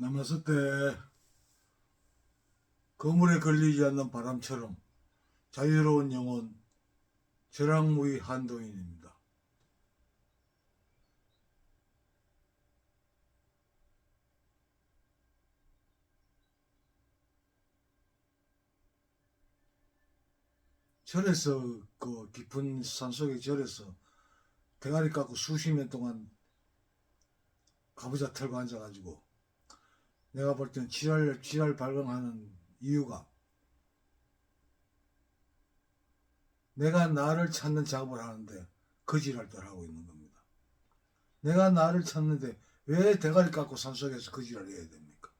남았을 때 그물에 걸리지 않는 바람처럼 자유로운 영혼 절랑무의 한동인입니다. 절에서 그 깊은 산속의 절에서 대가리 깎고 수십 년 동안 가부좌 털고 앉아가지고 내가 볼 땐 지랄 지랄 발광하는 이유가 내가 나를 찾는 작업을 하는데 그 지랄들 하고 있는 겁니다. 내가 나를 찾는데 왜 대가리 깎고 산속에서 그 지랄을 해야 됩니까?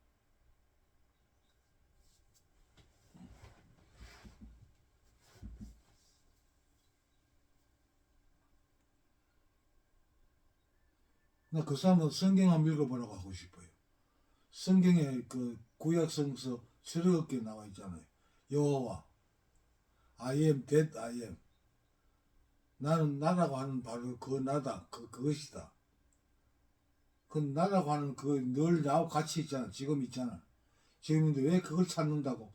나 그 사람은 성경 한번 읽어보라고 하고 싶어요. 성경에 그 구약 성서 출애굽기에 나와 있잖아요. 여호와 I am that I am 나는 나라고 하는 바로 그 나다 그 그것이다. 그 나라고 하는 그늘 나하고 같이 있잖아. 지금 있잖아. 지금인데 왜 그걸 찾는다고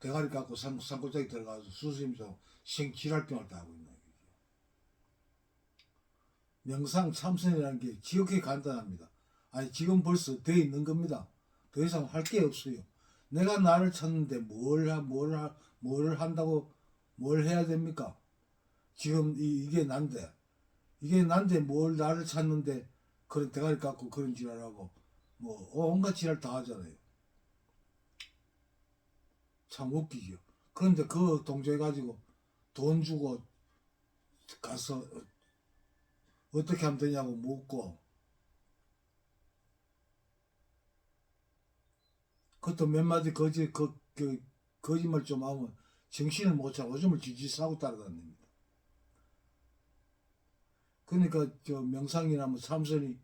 대가리 깎고 산, 산골짜기 들어가서 수심서 생지랄병을 다 하고 있나. 명상 참선이라는 게 지극히 간단합니다. 아니 지금 벌써 돼 있는 겁니다. 더 이상 할 게 없어요. 내가 나를 찾는데 뭘, 하- 뭘, 하- 뭘 한다고 뭘 해야 됩니까? 지금 이, 이게 난데 이게 난데 뭘 나를 찾는데 그런 대가리 깎고 그런 지랄하고 뭐 온갖 지랄 다 하잖아요. 참 웃기죠. 그런데 그 동조해 가지고 돈 주고 가서 어떻게 하면 되냐고 묻고 그것도 몇 마디 거짓 그, 그 거짓말 좀 하면 정신을 못 차고 오줌을 지지 싸고 따라다닙니다. 그러니까 저 명상이나 뭐 참선이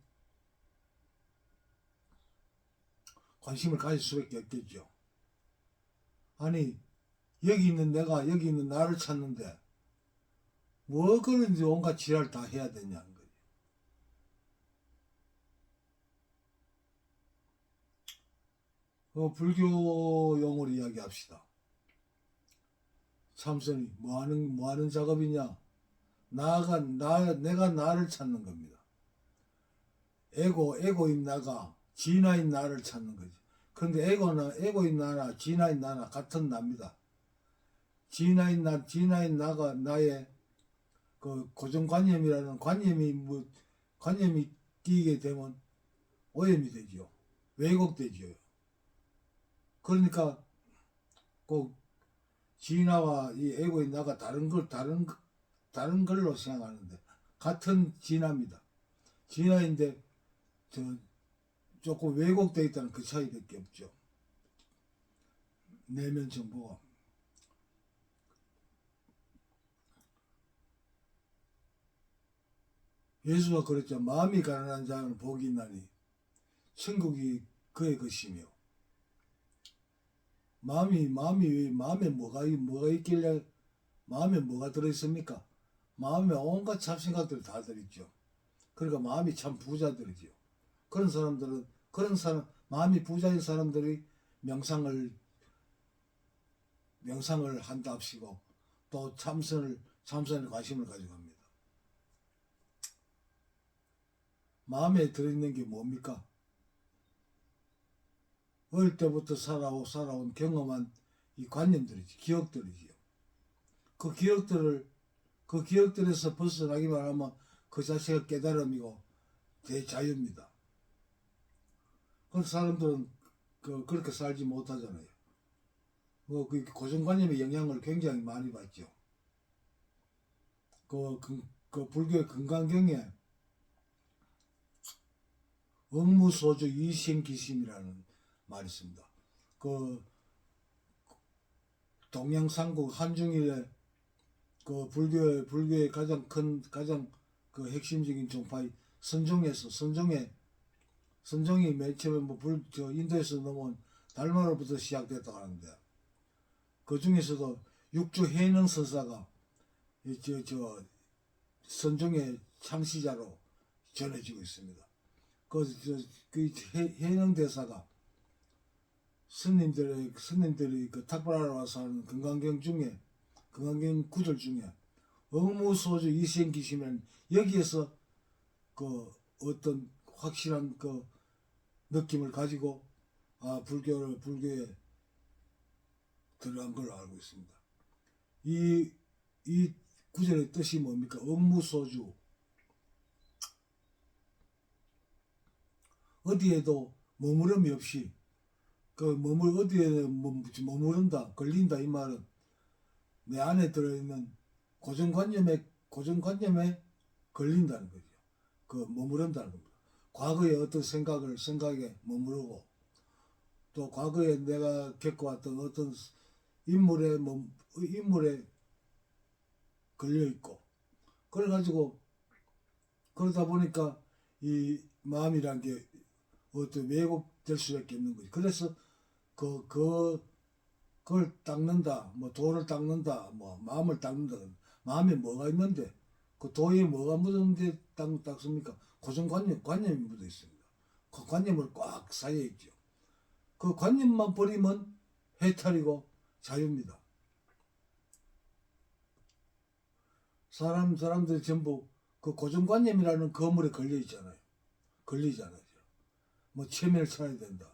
관심을 가질 수밖에 없겠죠. 아니 여기 있는 내가 여기 있는 나를 찾는데 뭐 그런지 온갖 지랄 다 해야 되냐는 거죠. 어, 불교 용어로 이야기합시다. 참선이 뭐 하는 뭐 하는 작업이냐? 나가 나 내가 나를 찾는 겁니다. 에고 에고인 나가 진화인 나를 찾는 거지. 근데 에고나 에고인 나나 진화인 나나 같은 납니다. 진화인 나 진화인 나가 나의 그 고정관념이라는 관념이 뭐 관념이 끼게 되면 오염이 되지요. 왜곡되지요. 그러니까 꼭 진화와 이 에고인 나가 다른 걸 다른 거- 다른 걸로 생각하는데 같은 진화입니다. 진화인데 저 조금 왜곡되어 있다는 그 차이밖에 없죠. 내면 정보가 예수가 그랬죠. 마음이 가난한 자는 복이 있나니 천국이 그의 것이며 마음이 마음이 왜 마음에 뭐가 있- 뭐가 있길래 마음에 뭐가 들어 있습니까? 마음에 온갖 잡생각들 다 들있죠. 그러니까 마음이 참 부자들이죠. 그런 사람들은 그런 사람 마음이 부자인 사람들이 명상을 명상을 한답시고 또 참선을 참선에 관심을 가져갑니다. 마음에 들어있는 게 뭡니까? 어릴 때부터 살아오, 살아온 경험한 이 관념들이지, 기억들이지요. 그 기억들을, 그 기억들에서 벗어나기만 하면 그 자체가 깨달음이고 대자유입니다. 그 사람들은 그, 그렇게 살지 못하잖아요. 뭐, 그 고정관념의 영향을 굉장히 많이 받죠. 그, 그, 그 불교의 금강경에 업무소주 이심기심이라는 말이 있습니다. 그 동양상국 한중일의 그 불교의 불교의 가장 큰 가장 그 핵심적인 종파의 선종에서 선종에 선종이 맨 처음에 뭐불저 인도에서 넘어온 달마로부터 시작됐다고 하는데 그 중에서도 육주 해능 선사가 이저저 선종의 창시자로 전해지고 있습니다. 그, 저, 그 해, 해능 대사가 스님들의 스님들이 그 탁발하러 와서 하는 건강경 중에 건강경 구절 중에 어무소주 이생기시면 여기에서 그 어떤 확실한 그 느낌을 가지고 아 불교를 불교에 들어간 걸로 알고 있습니다. 이 이 구절의 뜻이 뭡니까? 업무소주 어디에도 머무름이 없이 그 머물 어디에 머- 머무른다 걸린다 이 말은 내 안에 들어있는 고정관념에 고정관념에 걸린다는 거죠. 그 머무른다는 겁니다. 과거의 어떤 생각을 생각에 머무르고 또 과거에 내가 겪어왔던 어떤 인물에 뭐 인물에 걸려 있고 그래 가지고 그러다 보니까 이 마음이란 게 어떤 왜곡 될 수밖에 없는 거지. 그래서 그, 그, 그걸 닦는다, 뭐 돌을 닦는다, 뭐 마음을 닦는다. 마음에 뭐가 있는데 그 도에 뭐가 묻었는데 닦, 닦습니까? 고정관념, 관념이 묻어 있습니다. 그 관념을 꽉 쌓여 있죠. 그 관념만 버리면 해탈이고 자유입니다. 사람, 사람들이 전부 그 고정관념이라는 거물에 걸려 있잖아요. 걸리잖아요. 뭐 체면을 차야 된다.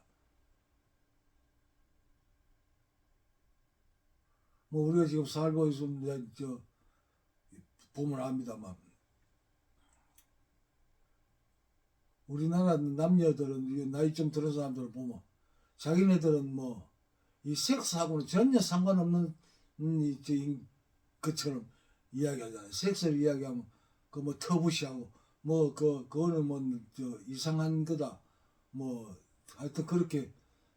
뭐 우리가 지금 살고 있으면 저 보면 압니다만 우리나라 남녀들은 나이 좀 들은 사람들을 보면 자기네들은 뭐 이 섹스하고는 전혀 상관없는 음, 것처럼 이야기하잖아요. 섹스를 이야기하면 그 뭐 터부시하고 뭐 그 그거는 뭐 저 이상한 거다. 뭐 하여튼 그렇게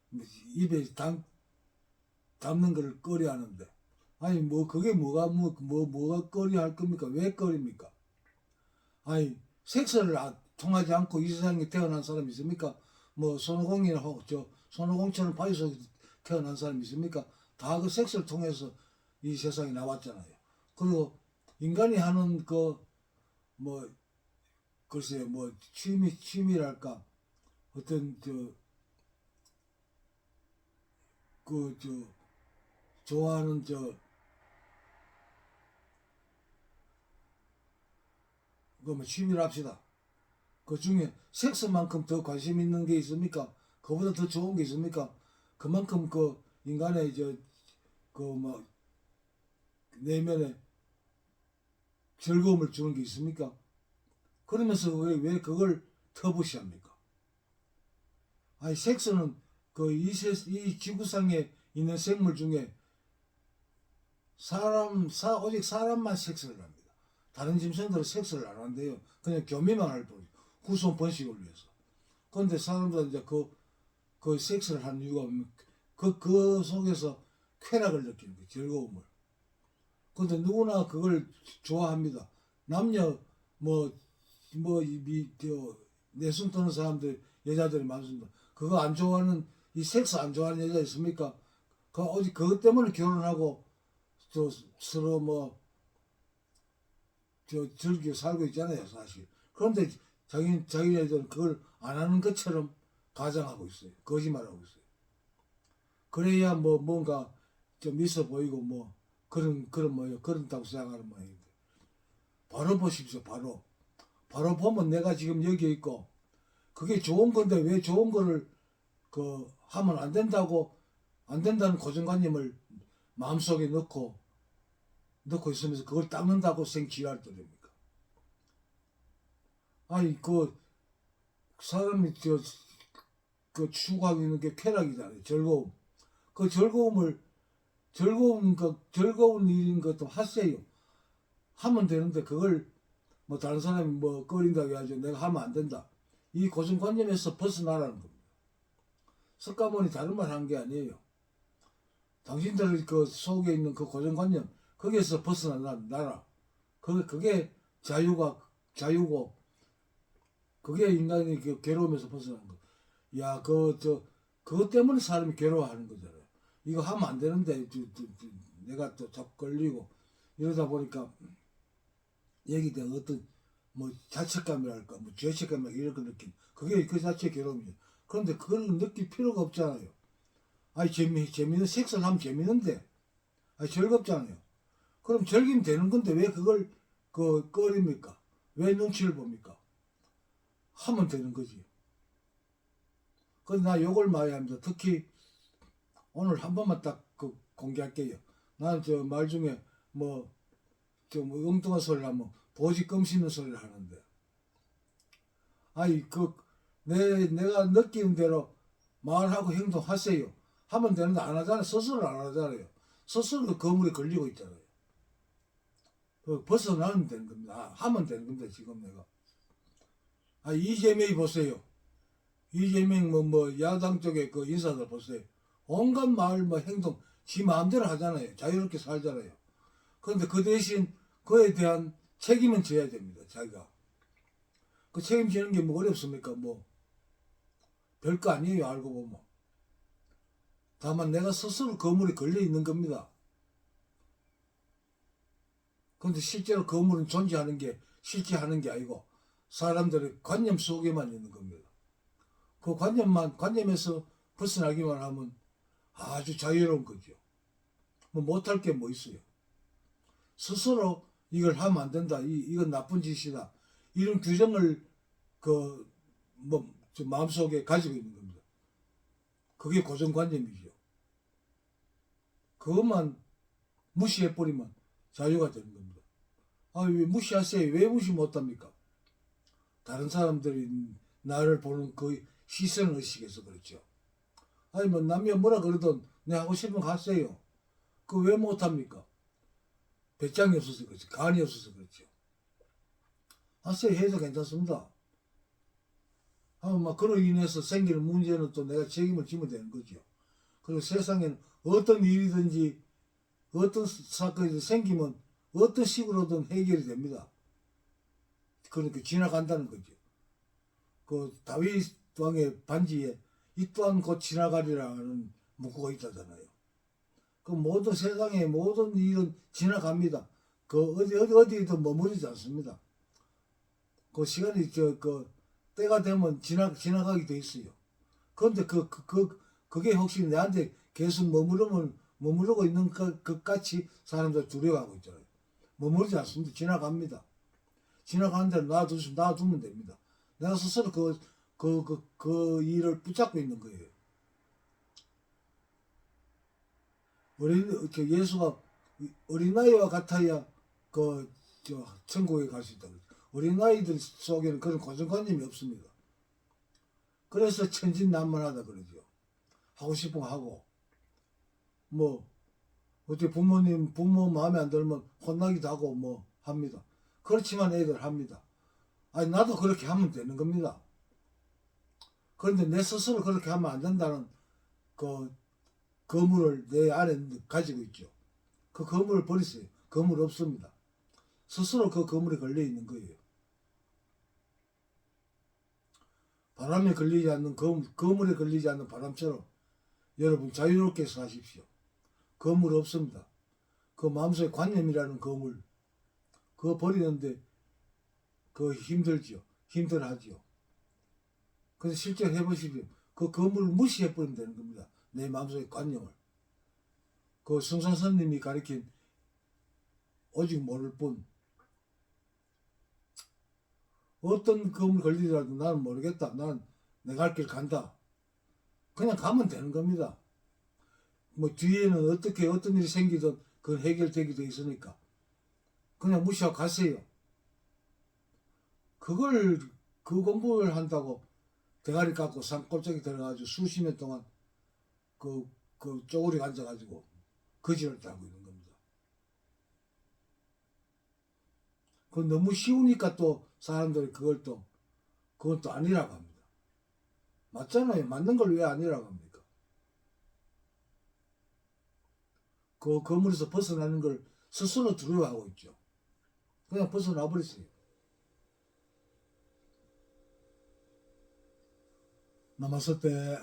뭐 입에 담 담는 거를 꺼려 하는데. 아니 뭐 그게 뭐가 뭐, 뭐 뭐가 꺼려 할 겁니까? 왜 꺼립니까? 아니 섹스를 아- 통하지 않고 이 세상에 태어난 사람이 있습니까? 뭐 손오공이나 혹저 손오공처럼 속에 태어난 사람이 있습니까? 다 그 섹스를 통해서 이 세상에 나왔잖아요. 그리고 인간이 하는 그 뭐 글쎄요 뭐 취미 취미랄까 어떤 저그 저 좋아하는 저 그뭐 취미를 합시다. 그 중에 섹스만큼 더 관심 있는 게 있습니까? 그보다 더 좋은 게 있습니까? 그만큼 그 인간의 저그뭐 내면에 즐거움을 주는 게 있습니까? 그러면서 왜, 왜 그걸 터부시합니까? 아니 섹스는 그이 세, 이 지구상에 있는 생물 중에 사람 사 오직 사람만 섹스를 합니다. 다른 짐승들은 섹스를 안 한대요. 그냥 교미만 할 뿐이죠. 후손 번식을 위해서. 그런데 사람들은 이제 그, 그 섹스를 하는 이유가 뭐냐면 그, 그 속에서 쾌락을 느끼는 거예요. 즐거움을. 근데 누구나 그걸 좋아합니다. 남녀, 뭐, 뭐, 이, 미, 저, 내숭 떠는 사람들, 여자들이 많습니다. 그거 안 좋아하는, 이 섹스 안 좋아하는 여자 있습니까? 그, 어디, 그것 때문에 결혼하고, 저, 서로 뭐, 저, 즐겨 살고 있잖아요, 사실. 그런데 자기, 자기네들은 그걸 안 하는 것처럼 가장하고 있어요. 거짓말하고 있어요. 그래야 뭐, 뭔가 좀 있어 보이고, 뭐, 그런, 그런 뭐예요. 그런다고 생각하는 모양인데. 바로 보십시오, 바로. 바로 보면 내가 지금 여기 있고, 그게 좋은 건데 왜 좋은 거를 그 하면 안 된다고 안 된다는 고정관념을 마음속에 넣고 넣고 있으면서 그걸 닦는다고 생지할 때입니까? 아니 그 사람이 저 그 추구하고 있는 게 쾌락이잖아요. 즐거움. 그 즐거움을 즐거운 그 즐거운 일인 것도 하세요. 하면 되는데 그걸 뭐 다른 사람이 뭐 꺼린다고 해가지고 내가 하면 안 된다. 이 고정관념에서 벗어나라는 겁니다. 석가모니 다른 말 한 게 아니에요. 당신들 그 속에 있는 그 고정관념 거기에서 벗어나라. 그 그게 자유가 자유고 그게 인간이 그 괴로움에서 벗어나는 거. 야, 그 저 그것 때문에 사람이 괴로워하는 거잖아요. 이거 하면 안 되는데 저, 저, 저, 내가 또 걸리고 이러다 보니까 여기 대한 어떤 뭐 자책감이랄까 뭐 죄책감 이런 거 느낌 그게 그 자체 괴로움이에요. 그런데 그걸 느낄 필요가 없잖아요. 아니 재미 재미는 섹스를 하면 재미는데 아니 즐겁잖아요. 그럼 즐기면 되는 건데 왜 그걸 그 꺼립니까? 왜 눈치를 봅니까? 하면 되는 거지. 그래서 나 요걸 많이 합니다. 특히 오늘 한 번만 딱 그 공개할게요. 나는 저 말 중에 뭐좀 엉뚱한 소리를 하면 껌 씹는 소리를 하는데 아이 그 내 내가 느끼는 대로 말하고 행동하세요. 하면 되는데 안 하잖아요. 스스로 안 하잖아요. 스스로 그 거물에 걸리고 있잖아요. 그 벗어나면 되는 겁니다. 아, 하면 되는 겁니다. 지금 내가. 아 이재명이 보세요. 이재명 뭐, 뭐 야당 쪽에 그 인사들 보세요. 온갖 말 뭐 행동 지 마음대로 하잖아요. 자유롭게 살잖아요. 그런데 그 대신 그에 대한 책임은 져야 됩니다. 자기가. 그 책임지는 게 뭐 어렵습니까? 뭐 별거 아니에요. 알고 보면. 다만 내가 스스로 거물에 걸려 있는 겁니다. 그런데 실제로 거물은 존재하는 게 실제 하는 게 아니고 사람들의 관념 속에만 있는 겁니다. 그 관념만 관념에서 벗어나기만 하면 아주 자유로운 거죠. 뭐 못할 게 뭐 있어요. 스스로 이걸 하면 안 된다. 이 이건 나쁜 짓이다. 이런 규정을 그 뭐 마음속에 가지고 있는 겁니다. 그게 고정관념이죠. 그것만 무시해 버리면 자유가 되는 겁니다. 아, 왜 무시하세요? 왜 무시 못합니까? 다른 사람들이 나를 보는 그 시선 의식에서 그렇죠. 아니 뭐 남이 뭐라 그러든 내 하고 싶으면 하세요. 그 왜 못합니까? 배짱이 없어서 그렇지. 간이 없어서 그렇죠. 하세요 해도 괜찮습니다. 막 그로 인해서 생기는 문제는 또 내가 책임을 지면 되는 거죠. 그리고 세상에는 어떤 일이든지 어떤 사건이 생기면 어떤 식으로든 해결이 됩니다. 그러니까 지나간다는 거죠. 그 다윗 왕의 반지에 이 또한 곧 지나가리라는 문구가 있다잖아요. 그 모든 세상의 모든 일은 지나갑니다. 그 어디 어디 어디든 머무르지 않습니다. 그 시간이 저 그 때가 되면 지나 지나가게 돼 있어요. 그런데 그, 그, 그 그 게 혹시 내한테 계속 머무르면 머무르고 있는 것, 것 같이 사람들 두려워하고 있잖아요. 머무르지 않습니다. 지나갑니다. 지나가는 대로 놔두시면 놔두면 됩니다. 내가 스스로 그, 그, 그, 그 일을 붙잡고 있는 거예요. 어린, 저 예수가 어린아이와 같아야 그, 저, 천국에 갈 수 있다. 어린아이들 속에는 그런 고정관념이 없습니다. 그래서 천진난만하다 그러죠. 하고 싶은 거 하고, 뭐, 어떻게 부모님, 부모 마음에 안 들면 혼나기도 하고 뭐 합니다. 그렇지만 애들 합니다. 아니, 나도 그렇게 하면 되는 겁니다. 그런데 내 스스로 그렇게 하면 안 된다는 그 거물을 내 안에 가지고 있죠. 그 거물을 버리세요. 거물 없습니다. 스스로 그 거물에 걸려 있는 거예요. 바람에 걸리지 않는 거물, 거물에 걸리지 않는 바람처럼 여러분 자유롭게 사십시오. 거물 없습니다. 그 마음속에 관념이라는 거물, 그거 버리는데 그 힘들죠. 힘들하죠. 그래서 실제로 해보십시오. 그 거물을 무시해버리면 되는 겁니다. 내 마음속의 관념을. 그 승상선님이 가리킨 오직 모를 뿐. 어떤 거물 걸리더라도 나는 모르겠다. 난내갈 길 간다. 그냥 가면 되는 겁니다. 뭐 뒤에는 어떻게 어떤 일이 생기든 그건 해결되기도 있으니까 그냥 무시하고 가세요. 그걸 그 공부를 한다고 대가리 깎고 산 꼴짝이 들어가지고 수십 년 동안 그, 그 쪼그리 앉아가지고 거지를 따고 있는 겁니다. 그 너무 쉬우니까 또 사람들이 그걸 또 그건 또 아니라고 합니다. 맞잖아요. 맞는 걸 왜 아니라고 합니까? 그 거물에서 벗어나는 걸 스스로 두려워하고 있죠. 그냥 벗어나 버리세요. 남았을 때